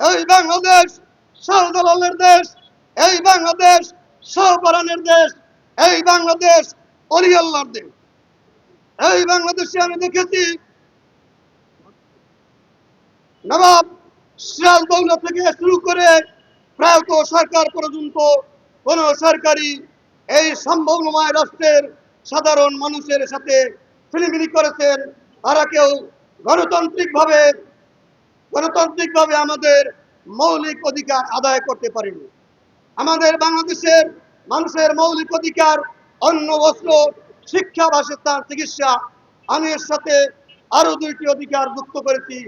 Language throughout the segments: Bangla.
এই বাংলাদেশ শাহজালালের দেশ, এই বাংলাদেশ শাহপরানের দেশ, এই বাংলাদেশ অলি আল্লাহর দেশ। এই বাংলাদেশে আমি দেখেছি, নবাব সিরাজ দৌলা থেকে শুরু করে প্রায়ত সরকার পর্যন্ত কোন সরকারি এই সম্ভাবনাময় রাষ্ট্রের সাধারণ মানুষের সাথে ফিলিমিলি করেছেন, তারা কেউ গণতান্ত্রিকভাবে গণতান্ত্রিকভাবে আমাদের মৌলিক অধিকার আদায় করতে পারেনি। আমাদের বাংলাদেশের মানুষের মৌলিক অধিকার, অন্ন, বস্ত্র, শিক্ষা, বাসস্থান, চিকিৎসা আমি এর সাথে আরও দুইটি অধিকার যুক্ত করেছি।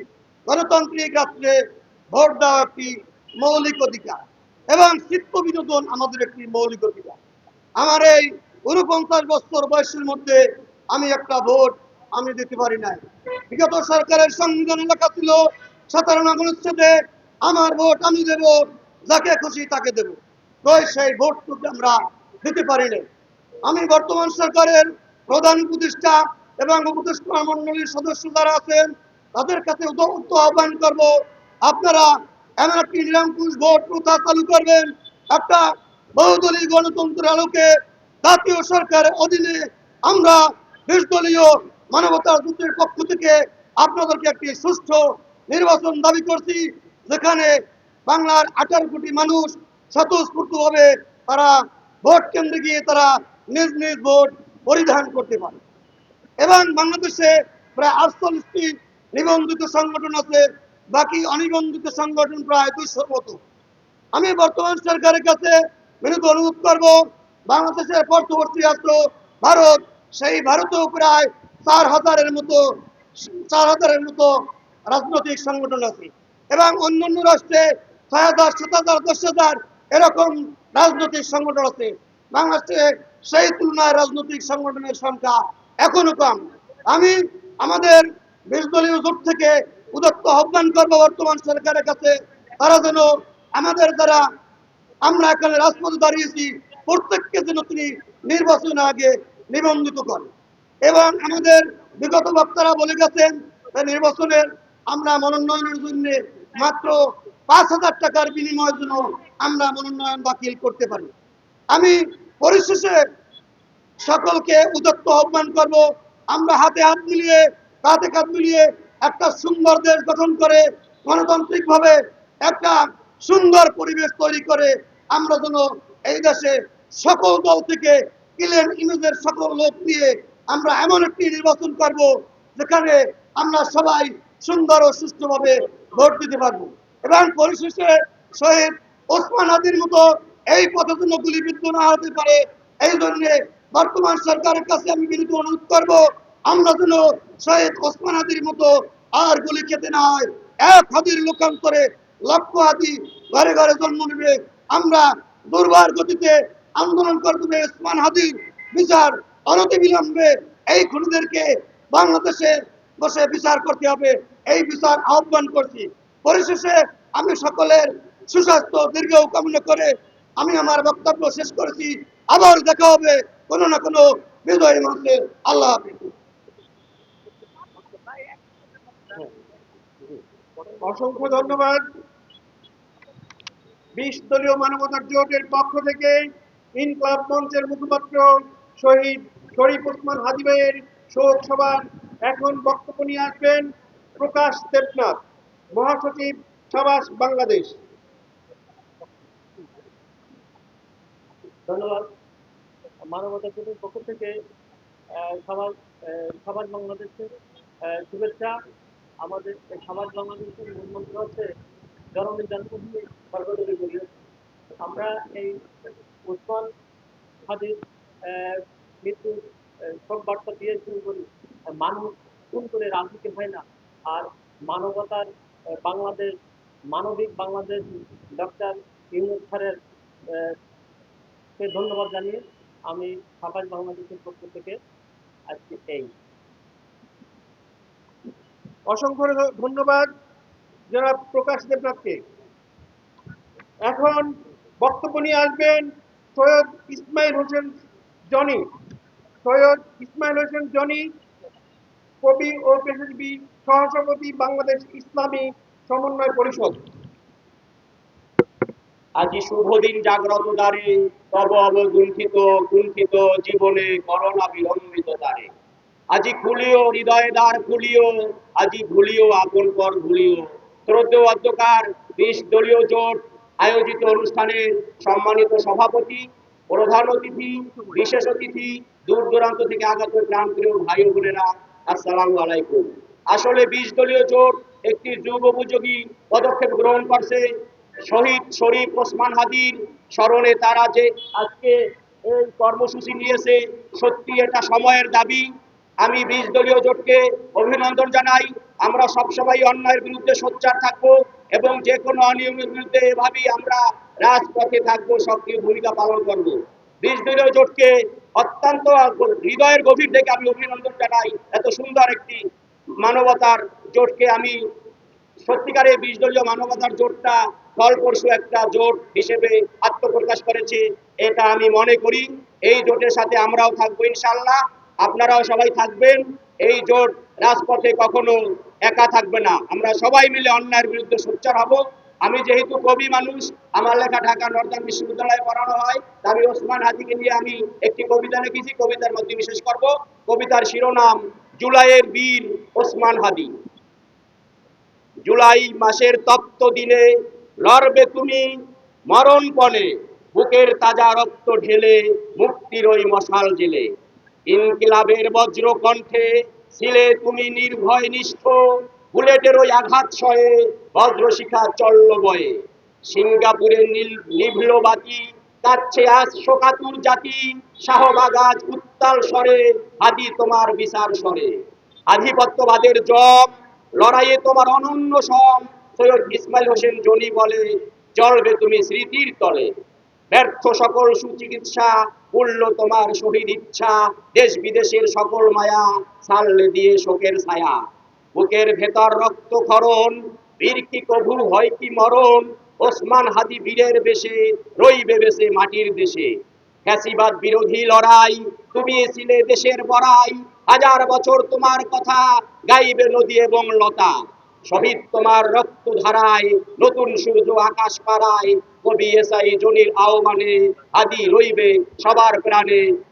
গণতান্ত্রিক রাষ্ট্রে ভোট দেওয়া একটি মৌলিক অধিকার এবং চিত্ত বিনোদন আমাদের একটি মৌলিক অধিকার। আমার এই উনপঞ্চাশ বছর বয়সের মধ্যে আমি একটা ভোট আমি দিতে পারি নাই। বিগত সরকারের সংবিধানে লেখা ছিল সাধারণ অনুচ্ছেদে আমার ভোট, আমি দেব, যাকে খুশি তাকে দেব। তো সেই ভোটটুকু আমরা দিতে পারি নাই। আমি বর্তমান সরকারের প্রধান উপদেষ্টা এবং উপদেষ্টা মন্ডলীর সদস্য যারা আছেন, তাদের কাছে উদ্যোক্ত আহ্বান করব, আপনারা এমন নিরঙ্কুশ ভোট প্রথা চালু করবেন। একটা বহুদলীয় গণতন্ত্রের আলোকে জাতীয় সরকারের অধীনে আমরা বিশদলীয় মানবতার দূতের পক্ষ থেকে আপনাদেরকে একটি সুষ্ঠু নির্বাচন দাবি করছি, যেখানে বাংলার আঠারো কোটি মানুষ স্বতঃস্ফূর্তভাবে তারা ভোট কেন্দ্রে গিয়ে তারা নিজ নিজ ভোট পরিধান করতে পারে। এবং বাংলাদেশে প্রায় আটচল্লিশটি নিবন্ধিত সংগঠন আছে, বাকি অনিবন্ধিত সংগঠন প্রায় দুইশোর মতো। আমি বর্তমান সরকারের কাছে বিনীত অনুরোধ করব, বাংলাদেশের পরবর্তী রাষ্ট্র ভারত, সেই ভারতেও প্রায় চার হাজারের মতো, চার হাজারের মতো রাজনৈতিক সংগঠন আছে। এবং অন্যান্য রাষ্ট্রে ছয় হাজার, সাত হাজার, দশ হাজার এরকম রাজনৈতিক সংগঠন আছে। বাংলাদেশে সেই তুলনায় রাজনৈতিক সংগঠনের সংখ্যা এখনও কম। আমি আমাদের বিশ দলীয় জোট থেকে উদত্ত আহ্বান করব বর্তমান সরকারের কাছে, তারা যেন আমাদের দ্বারা আমরা এখানে রাজপথে দাঁড়িয়েছি, প্রত্যেককে যেন তিনি নির্বাচনের আগে নিবন্ধিত করেন। এবং আমাদের বিগত বক্তারা বলে গেছেন নির্বাচনের আমরা মনোনয়নের জন্য মাত্র পাঁচ হাজার টাকার বিনিময়ের জন্য আমরা মনোনয়ন বাতিল করতে পারি। আমি পরিশেষে সকলকে উদত্ত আহ্বান করব, আমরা হাতে হাত মিলিয়ে, কাঁধে কাঁধ মিলিয়ে একটা সুন্দর দেশ গঠন করে গণতান্ত্রিক ভাবে একটা সুন্দর পরিবেশ তৈরি করে আমরা যেন এই দেশে সকল দল থেকে ক্লিন ইমেজের সকল লোক নিয়ে আমরা এমন একটি নির্বাচন করব, যেখানে আমরা সবাই সুন্দর ও সুষ্ঠুভাবে ভোট দিতে পারব। এবং পরিশেষে শহীদ ওসমান হাদির মতো এই পথে যেন গুলিবিদ্ধ না হতে পারে, এই জন্য বর্তমান সরকারের কাছে আমি বিনীত অনুরোধ করব, আমরা যেন শহীদ ওসমান হাদির মতো আর গুলি খেতে না হয়। এক হাদির লোকান্তরে লক্ষ হাদি ঘরে ঘরে জন্ম নেবে। আমরা দুর্বার গতিতে আন্দোলন করবে ওসমান হাদির বিচার অনতি বিলম্বে এই খুনিদেরকে বাংলাদেশে বসে বিচার করতে হবে। এই বিচার আহ্বান করছি। পরিশেষে আমি সকলের সুস্বাস্থ্য দীর্ঘ কামনা করে আমি আমার বক্তব্য শেষ করেছি। আবার দেখা হবে কোনো না কোনো বিজয় মঞ্চে। আল্লাহ হাফিজ। অসংখ্য ধন্যবাদ। বিশ দলীয় মানবতার জোটের পক্ষ থেকে ইনকলাব মঞ্চের মুখপাত্র শহীদ শরীফ ওসমান হাজি ভাইয়ের শোক সভার এখন বক্তব্য নিয়ে আসবেন প্রকাশ দেবনাথ, মহাসচিব সাবাস বাংলাদেশ। ধন্যবাদ। পক্ষ থেকে বাংলাদেশের শুভেচ্ছা। আমাদের সমাজ বাংলাদেশের মূল মন্ত্র হচ্ছে জননী জন্মভূমি আমরা এই উসমান হাদির মৃত্যুর সব বার্তা দিয়ে শুরু করি। মানুষ খুন করে রাজনীতি হয় না। আর মানবতার বাংলাদেশ, মানবিক বাংলাদেশ ডক্টর ইউনুস স্যারের কে ধন্যবাদ জানিয়ে আমি সাবাস বাংলাদেশের পক্ষ থেকে আজকে এই। অসংখ্য ধন্যবাদ যারা প্রকাশ দেবনাথকে। এখন বক্তব্য নিয়ে আসবেন সৈয়দ ইসমাইল হোসেন জনি। সৈয়দ ইসমাইল হোসেন জনি কবি ও পেশাজীবী সহসভাপতি বাংলাদেশ ইসলামী সমন্বয় পরিষদ। আজি শুভ দিন জাগ্রত দ্বারে, তব অবগুণ্ঠিত, কুণ্ঠিত জীবনে করোনা বিলম্বিত দ্বারে। আজি খুলিও হৃদয় দ্বার খুলিও, আজি ভুলিও আপন কর ভুলিও। শ্রদ্ধেয় অধ্যকার বিশ দলীয় জোট, আয়োজিত অনুষ্ঠানের সম্মানিত সভাপতি, প্রধান অতিথি, বিশেষ অতিথি দূর দূরান্ত থেকে আগত প্রান্তীয় ভাই বোনেরা আসসালামু আলাইকুম। আসলে বিশ দলীয় জোট একটি যুগ উপযোগী পদক্ষেপ গ্রহণ করছে। শহীদ শরীফ ওসমান হাদির স্মরণে তারা যে আজকে এই কর্মসূচি নিয়েছে, সত্যি এটা সময়ের দাবি। আমি বিশ দলীয় জোটকে অভিনন্দন জানাই। আমরা সবসময় অন্যায়ের বিরুদ্ধে সোচ্চার থাকব এবং যে কোনো অনিয়মের বিরুদ্ধে এভাবেই আমরা রাজপথে থাকব, সক্রিয় ভূমিকা পালন করব। বিশ দলীয় জোটকে অত্যন্ত হৃদয়ের গভীর থেকে আমি অভিনন্দন জানাই। এত সুন্দর একটি মানবতার জোটকে আমি সত্যিকারে বিশ দলীয় মানবতার জোটটা ফলপ্রসূ একটা জোট হিসেবে আত্মপ্রকাশ করেছে, এটা আমি মনে করি। এই জোটের সাথে আমরাও থাকব ইনশাল্লাহ আপনারাও সবাই থাকবেন। এই জোট রাজপথে কখনো একা থাকবে না। আমরা সবাই মিলে অন্যায়ের বিরুদ্ধে সোচ্চার হব। আমি যেহেতু কবি মানুষ, আমার লেখা ঢাকা নর্দার্ন বিশ্ববিদ্যালয়ে পড়ানো হয় আমি ওসমান হাজিকে নিয়ে আমি একটি কবিতা লিখেছি, কবিতার মধ্যে বিশেষ করব। কবিতার শিরোনাম, জুলাইয়ের বীর ওসমান হাদি। জুলাই মাসের তপ্ত দিনে লড়বে তুমি মরণপণে বুকের তাজা রক্ত ঢেলে মুক্তির ওই মশাল জেলে। ইনকিলাবের বজ্র কণ্ঠে ছিলে তুমি নির্ভয় নিষ্ঠ বুলেটের ওই আঘাত সয়ে বজ্রশিখা চল্ল বয়ে সিঙ্গাপুরের নীল নিভল বাতি কাচ্ছে আজ শোকাতুর জাতি শাহবাগাজ উত্তাল স্বরে আদি তোমার বিচার স্বরে। আধিপত্যবাদের জব লড়াইয়ে তোমার অনন্য সম সৈয়দ ইসমাইল হোসেন জনি বলে চলবে তুমি স্মৃতির তলে। ব্যর্থ সকল সুচিকিৎসা, মূল্য তোমার শহীদ ইচ্ছা, দেশ বিদেশের সকল মায়া সাল্লে দিয়ে শোকের ছায়া। বুকের ভেতর রক্ত খরণ বীর কি কভু হয় কি মরণ? ওসমান হাদি বীরের বেশে, রইবে বেশে মাটির দেশে। ফ্যাসিবাদ বিরোধী লড়াই, তুমি ছিলে দেশের বড়াই, হাজার বছর তোমার কথা গাইবে নদী এবং লতা। শহীদ তোমার রক্ত ধারায়, নতুন সূর্য আকাশ পাড়ায়, কবি এসাই জনির আহ্বানে আদি রইবে সবার প্রাণে।